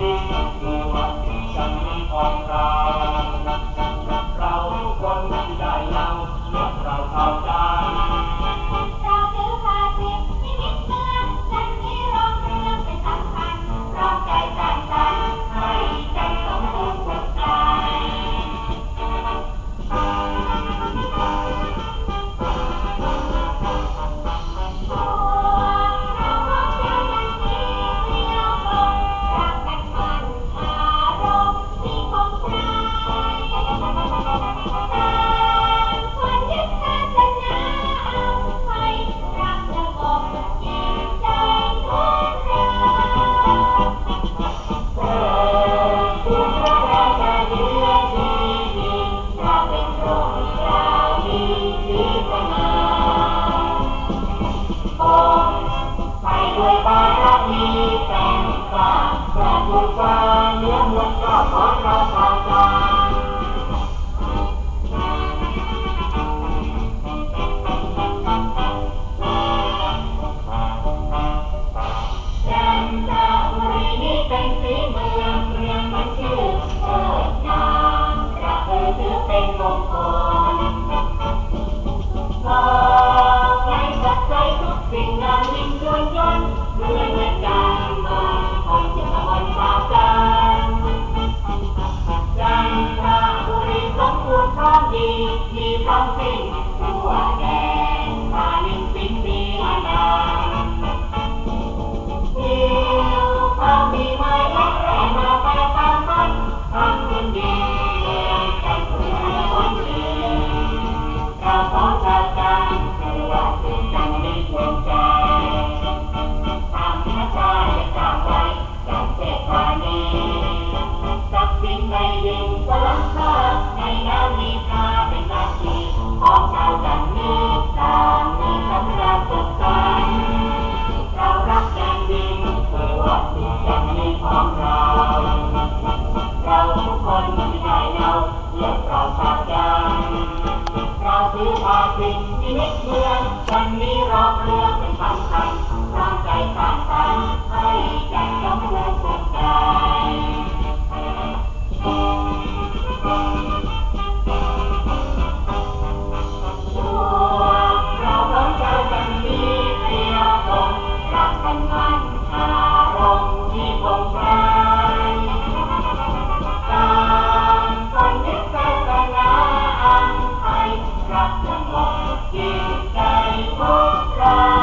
Música ด้วยบารมีแต่งกล้าพระผู้ฟ้าเนื้ยงลงก็ขอเรา Sami, mi pamping, suade. มีภาพติดมีเม็ดเมืองวันนี้รอบเรือ Thank you.